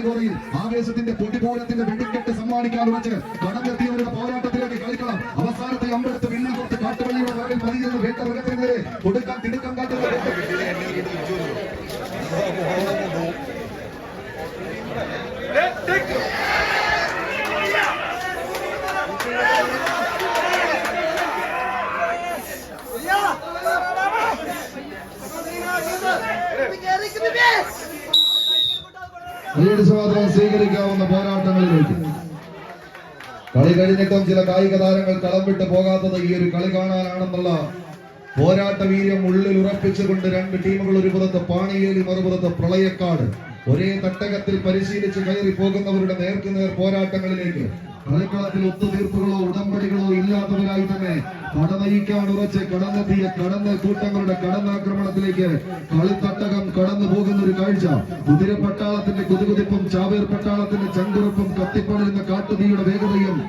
കളികോറയിൽ ആവേശത്തിന്റെ പൊടിപൂരത്തിന്റെ വെടിക്കെട്ട് സമ്മാനിക്കാൻ ഉറച്ച് കടന്നെത്തിയവരുടെ പോരാട്ടത്തിലേക്ക് കളിക്കണം അവസാനത്തെ അമ്പെടുത്ത് വില്ലിൽ കൊടുത്ത് കാട്ടുപള്ളിയുടെ വരവിൽ പതിയുന്ന വേട്ട മൃഗത്തിന് നേരെ കൊടുക്കാൻ തിടുക്കം കാട്ടുന്ന വേട്ട കൈയടിച്ച് സ്വാതന്ത്ര്യം സ്വീകരിക്കാവുന്ന പോരാട്ടങ്ങളിലേക്ക്. കളി കഴിഞ്ഞിട്ടും ചില കായിക താരങ്ങൾ കളം വിട്ട് പോകാത്തത് ഈ ഒരു കളി കാണാനാണെന്നുള്ള പോരാട്ട വീര്യം ഉള്ളിൽ ഉറപ്പിച്ചുകൊണ്ട് രണ്ട് ടീമുകൾ ഒരു പുറത്ത് പാണിയേലി മറുപുറത്ത് പ്രളയക്കാട്. ഒരേ തട്ടകത്തിൽ പരിശീലിച്ച് കയറി പോകുന്നവരുടെ നേർക്കുനേർ പോരാട്ടങ്ങളിലേക്ക്. കളിക്കളത്തിൽ ഒത്തുതീർപ്പുകളോ ഉടമ്പടികളോ ഇല്ലാത്തവരായി തന്നെ കടനയിക്കാൻ ഉറച്ച് കടന്നെത്തിയ കടന്ന് കൂട്ടങ്ങളുടെ കടന്നാക്രമണത്തിലേക്ക് കളിത്തട്ടകം കടന്നു പോകുന്ന ഒരു കാഴ്ച. കുതിരപ്പട്ടാളത്തിന്റെ കുതികുതിപ്പും ചാവേർ പട്ടാളത്തിന്റെ ചങ്കുറപ്പും കത്തിപ്പടരുന്ന കാട്ടുതീയുടെ വേഗതയും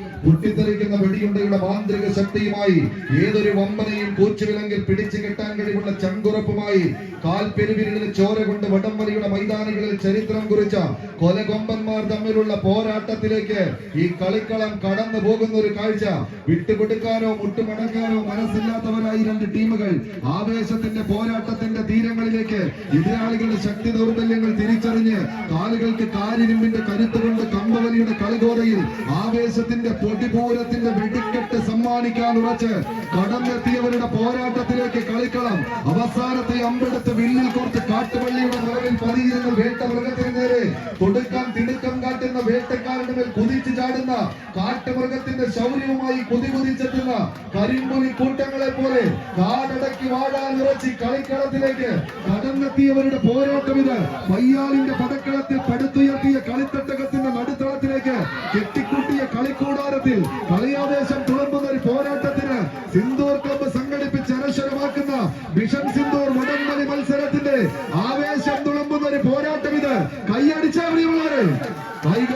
ശക്തിയുമായി ഏതൊരു വമ്പനയും കൂച്ചുവിലങ്കിൽ പിടിച്ചു കെട്ടാൻ കഴിവുള്ള ചങ്കുറപ്പുമായി കാൽപ്പെരുവിരലിൽ ചോര കൊണ്ട് വടംവലിയുടെ മൈതാനികളിൽ ചരിത്രം കുറിച്ച കൊലകൊമ്പന്മാർ തമ്മിലുള്ള പോരാട്ടത്തിലേക്ക് ഈ കളിക്കളം കടന്നു പോകുന്ന ഒരു കാഴ്ച. വിട്ടുകൊടുക്കാനോ മുട്ടുമടങ്ങാനോ മനസ്സില്ലാത്തവരായി രണ്ട് ടീമുകൾ ആവേശത്തിന്റെ പോരാട്ടത്തിന്റെ തീരങ്ങളിലേക്ക് എതിരാളികളുടെ ശക്തി ദൗർബല്യങ്ങൾ തിരിച്ചറിഞ്ഞ് കാലുകൾക്ക് കാരിരുമ്പിന്റെ കരുത്ത് കൊണ്ട് കമ്പവലിയുടെ കളികോതയിൽ ആവേശത്തിന്റെ പൊടിപൂരത്തിന്റെ വെടിക്കെട്ട് സമ്മാനിക്കാൻ ഉറച്ച് കടന്നെത്തിയവരുടെ പോരാട്ടത്തിലേക്ക് കളിക്കളം. അവസാനത്തെ അമ്പെടുത്ത് വില്ലിൽ കോർത്ത് കാട്ടുപള്ളിയുടെ നിറവിൽ പതിയിരുന്ന വേട്ട മൃഗത്തിന് നേരെ കൊടുക്കാൻ തിടുക്കം കാട്ടുന്ന വേട്ടക്കാരുടെ മേൽ കുതിച്ചു ചാടുന്ന കാട്ടുമൃഗത്തിന്റെ ശൗര്യവുമായി കുതി കുതിച്ചെത്തുന്ന കരിമ്പുലി കൂട്ടങ്ങളെ പോലെ കാടടക്കി വാഴാൻ നിറച്ച് കളിക്കളത്തിലേക്ക് കടന്നെത്തിയവരുടെ പോരാട്ടം ഇത്. പയ്യാലിന്റെ പടക്കളത്തിൽ പടുത്തുയർത്തിയ കളിത്തട്ടകത്തിന്റെ സിന്ദൂർ ക്ലബ്ബ് സംഘടിപ്പിച്ച് അനശ്വരമാക്കുന്ന മിഷൻ സിന്ദൂർ വടംവലി മത്സരത്തിന്റെ ആവേശം തുളുമ്പുന്ന ഒരു പോരാട്ടം ഇത്. കൈയടിച്ചാ പ്രിയമുള്ളവരെ കായിക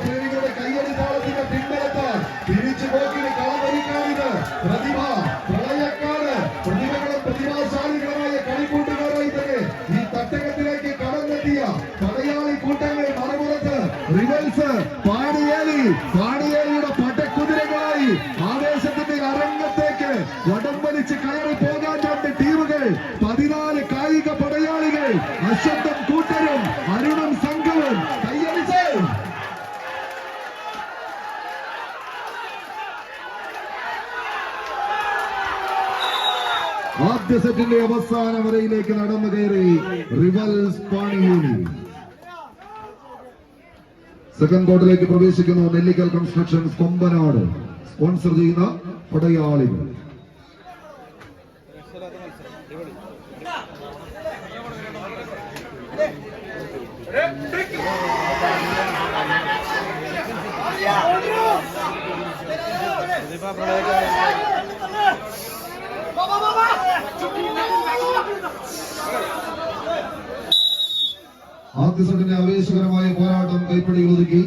ആദ്യ സെറ്റിന്റെ അവസാന വരയിലേക്ക് നടന്നു കയറി റിവൽസ് പാണിയൂരി. സെക്കൻഡ് കോർട്ടിലേക്ക് പ്രവേശിക്കുന്നു നെല്ലിക്കൽ കൺസ്ട്രക്ഷൻസ് കൊമ്പനാട്. സ്പോൺസർ ചെയ്യുന്ന പടയാളികൾ ആദ്യ സെറ്റിന്റെ ആവേശകരമായ പോരാട്ടം കൈപ്പടി ഒതുക്കി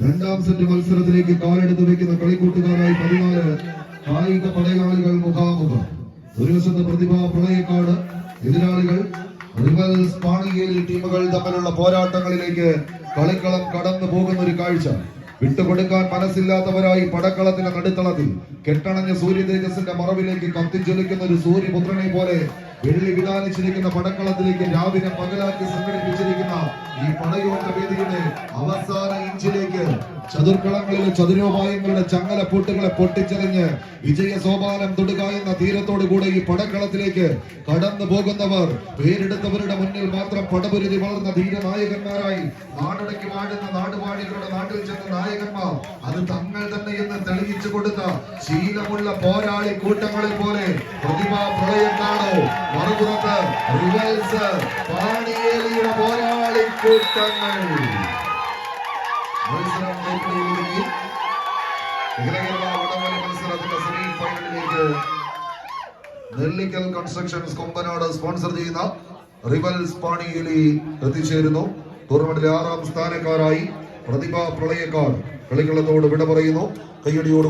രണ്ടാം സെറ്റ് മത്സരത്തിലേക്ക് കാലെടുത്ത് വെക്കുന്ന കളിക്കൂട്ടുകാരായി പതിനാല് കായിക പടയാളികൾ മുഖാമുഖം. ഒരു വശത്ത് പ്രതിഭ പ്രളയക്കാട് എതിരാളികൾ ടീമുകൾ തമ്മിലുള്ള പോരാട്ടങ്ങളിലേക്ക് കളിക്കളം കടന്നു പോകുന്ന ഒരു കാഴ്ച. വിട്ടുകൊടുക്കാൻ മനസ്സില്ലാത്തവരായി പടക്കളത്തിന്റെ നടുത്തളത്തിൽ കെട്ടണഞ്ഞ സൂര്യ തേജസിന്റെ മറവിലേക്ക് കത്തിച്ചൊലിക്കുന്ന ഒരു സൂര്യപുത്രനെ പോലെ വെള്ളി വിധാനിച്ചിരിക്കുന്ന പടക്കളത്തിലേക്ക് രാവിലെ പകലാക്കി സംഘടിപ്പിച്ചിരിക്കുന്ന ഈ പടയോട്ട വേദിയുടെ അവസാന ഇഞ്ചിലേക്ക് ചതുർക്കളങ്ങളിലെ ചതുരോപായങ്ങളുടെ ചങ്ങല പൂട്ടുകളെ പൊട്ടിച്ചെറിഞ്ഞ് വിജയ സോപാനം തൊടുക എന്ന തീരത്തോടു കൂടെ ഈ പടക്കളത്തിലേക്ക് കടന്നു പോകുന്നവർ പേരെടുത്തവരുടെ മുന്നിൽ മാത്രം പടപുരുതി വളർന്ന ധീരനായകന്മാരായി നാടുടക്കി വാഴുന്ന നാടുവാഴികളുടെ നാട്ടിൽ ചെന്ന നായകന്മാർ അത് തങ്ങൾ തന്നെ എന്ന് തെളിയിച്ചു കൊടുത്ത ശീലമുള്ള പോരാളി കൂട്ടങ്ങളെ പോലെ മറുപുറത്ത് റിവൽസ് പാണിയേലിയുടെ പോരാളി കൂട്ടങ്ങൾ. മത്സരം വടംവലി മത്സരത്തിന്റെ സെമി ഫൈനലിലേക്ക് നെല്ലിക്കൽ കൺസ്ട്രക്ഷൻസ് കൊമ്പനോട് സ്പോൺസർ ചെയ്യുന്ന റിവൽസ് പാണിയിലി എത്തിച്ചേരുന്നു. ടൂർണമെന്റിലെ ആറാം സ്ഥാനക്കാരായി പ്രതിഭ പ്രളയക്കാർ കളിക്കളത്തോട് വിട പറയുന്നു. കയ്യടിയോട്